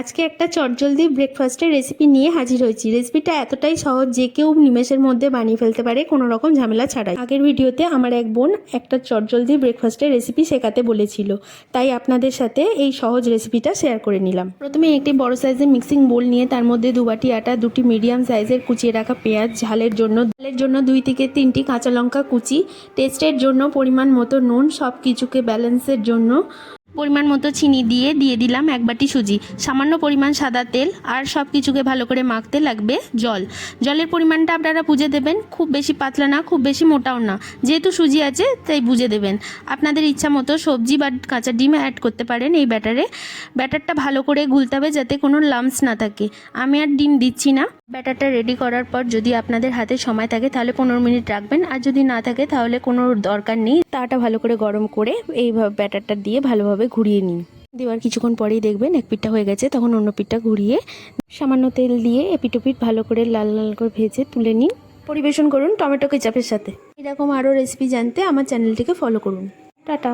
আজকে একটা চটজলদি ব্রেকফাস্টের রেসিপি নিয়ে হাজির হয়েছি। রেসিপিটা এতটাই সহজ যে কেউ নিমেষের মধ্যে বানিয়ে ফেলতে পারে, কোনো রকম ঝামেলা ছাড়াই। আগের ভিডিওতে আমার এক বোন একটা চটজলদি ব্রেকফাস্টের রেসিপি শেখাতে বলেছিল, তাই আপনাদের সাথে এই সহজ রেসিপিটা শেয়ার করে নিলাম। প্রথমে একটি বড় সাইজের মিক্সিং বোল নিয়ে তার মধ্যে দু বাটি আটা, দুটি মিডিয়াম সাইজের কুচিয়ে রাখা পেঁয়াজ, ঝালের জন্য ঝালের জন্য দুই থেকে তিনটি কাঁচা লঙ্কা কুচি টেস্টের জন্য পরিমাণ মতো নুন সব কিছুকে ব্যালেন্সের জন্য পরিমাণ মতো চিনি দিয়ে দিয়ে দিলাম এক বাটি সুজি। সামান্য পরিমাণ সাদা তেল আর সব কিছুকে ভালো করে মাখতে লাগবে জল। জলের পরিমাণটা আপনারা বুঝে দেবেন। খুব বেশি পাতলা না, খুব বেশি মোটাও না। যেহেতু সুজি আছে, তাই বুঝে দেবেন। আপনাদের ইচ্ছা মতো সবজি বা কাঁচা ডিম অ্যাড করতে পারেন এই ব্যাটারে। ব্যাটারটা ভালো করে গুলতে হবে যাতে কোনো লামস না থাকে। আমি আর ডিম দিচ্ছি না। ব্যাটারটা রেডি করার পর যদি আপনাদের হাতে সময় থাকে, তাহলে পনেরো মিনিট রাখবেন। আর যদি না থাকে, তাহলে কোনো দরকার নেই। তাটা ভালো করে গরম করে এই ব্যাটারটা দিয়ে ভালোভাবে ঘুরিয়ে নিন। দেওয়ার কিছুক্ষণ পরেই দেখবেন এক পিঠটা হয়ে গেছে, তখন অন্য পিঠটা ঘুরিয়ে সামান্য তেল দিয়ে এপিটোপিট ভালো করে লাল লাল করে ভেজে তুলে নিন। পরিবেশন করুন টমেটো কেচাপের সাথে। এরকম আরও রেসিপি জানতে আমার চ্যানেলটিকে ফলো করুন। টাটা।